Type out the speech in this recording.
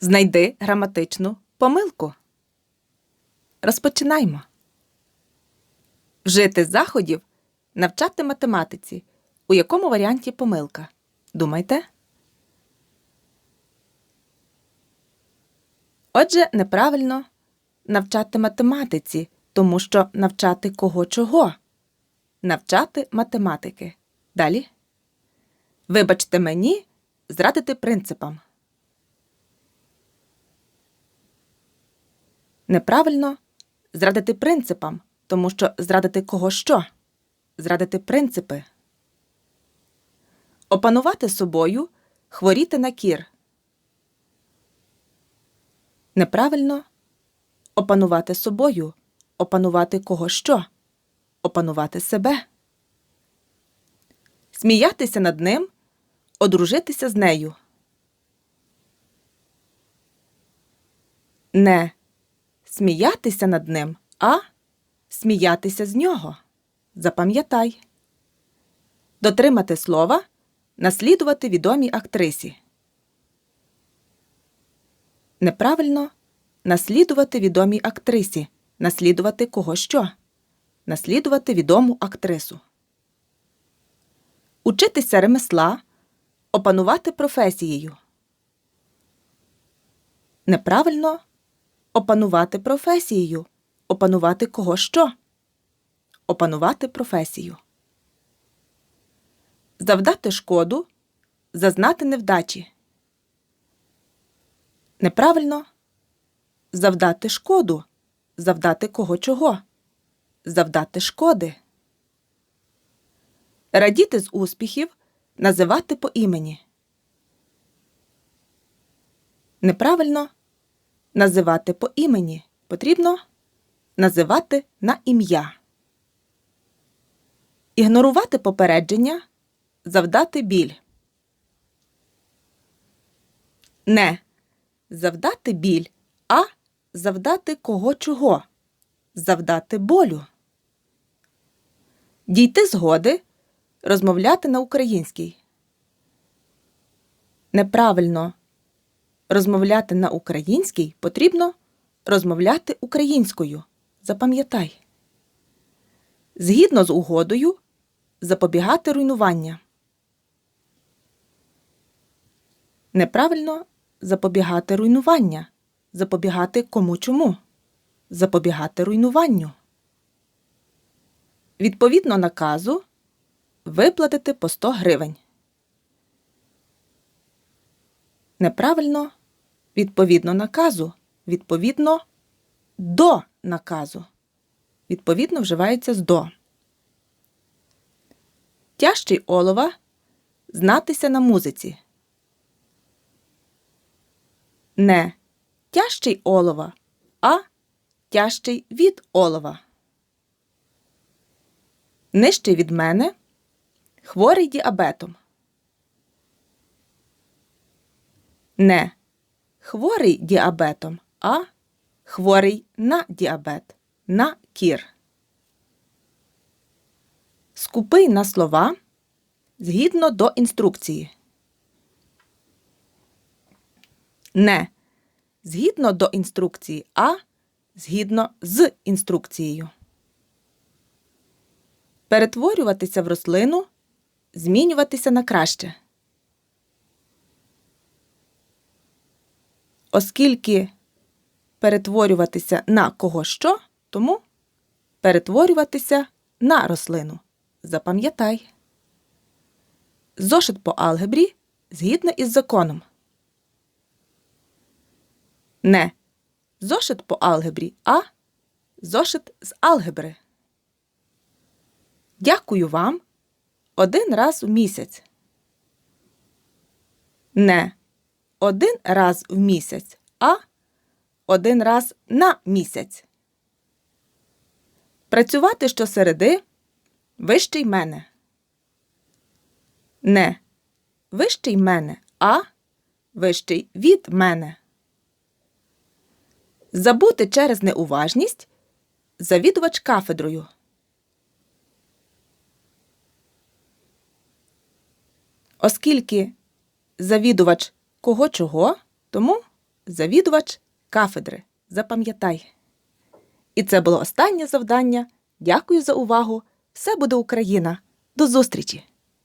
Знайди граматичну помилку. Розпочинаємо. Вжити заходів навчати математиці. У якому варіанті помилка? Думайте. Отже, неправильно навчати математиці, тому що навчати кого чого? Навчати математики. Далі. Вибачте мені, зрадити принципам. Неправильно зрадити принципам, тому що зрадити кого що? Зрадити принципи. Опанувати собою, хворіти на кір. Неправильно опанувати собою, опанувати кого що? Опанувати себе. Сміятися над ним, одружитися з нею. Не сміятися над ним, а сміятися з нього. Запам'ятай. Дотримати слова, наслідувати відомій актрисі. Неправильно наслідувати відомій актрисі. Наслідувати кого що? Наслідувати відому актрису. Учитися ремесла, опанувати професією. Неправильно опанувати професією. Опанувати кого що? Опанувати професію. Завдати шкоду, зазнати невдачі. Неправильно завдати шкоду. Завдати кого чого? Завдати шкоди. Радіти з успіхів, називати по імені. Неправильно називати по імені. Потрібно називати на ім'я. Ігнорувати попередження, завдати біль. Не завдати біль, а завдати кого чого. Завдати болю. Дійти згоди, розмовляти на українській. Неправильно розмовляти на українській потрібно розмовляти українською. Запам'ятай. Згідно з угодою запобігати руйнування. Неправильно запобігати руйнування. Запобігати кому чому. Запобігати руйнуванню. Відповідно наказу виплатити по 100 гривень. Неправильно відповідно наказу. Відповідно до наказу. Відповідно вживається з до. Тяжчий олова знатися на музиці. Не тяжчий олова, а тяжчий від олова. Нижчий від мене хворий діабетом. Не хворий діабетом, а хворий на діабет, на кір. Скупий на слова згідно до інструкції. Не згідно до інструкції, а згідно з інструкцією. Перетворюватися в рослину, змінюватися на краще. Оскільки перетворюватися на кого що, тому перетворюватися на рослину. Запам'ятай. Зошит по алгебрі згідно із законом. Не зошит по алгебрі, а зошит з алгебри. Дякую вам один раз в місяць. Не один раз в місяць, а один раз на місяць. Працювати щосереди вищий мене. Не вищий мене, а вищий від мене. Забути через неуважність завідувач кафедрою. Оскільки завідувач кого чого, тому завідувач кафедри. Запам'ятай. І це було останнє завдання. Дякую за увагу. Все буде Україна. До зустрічі!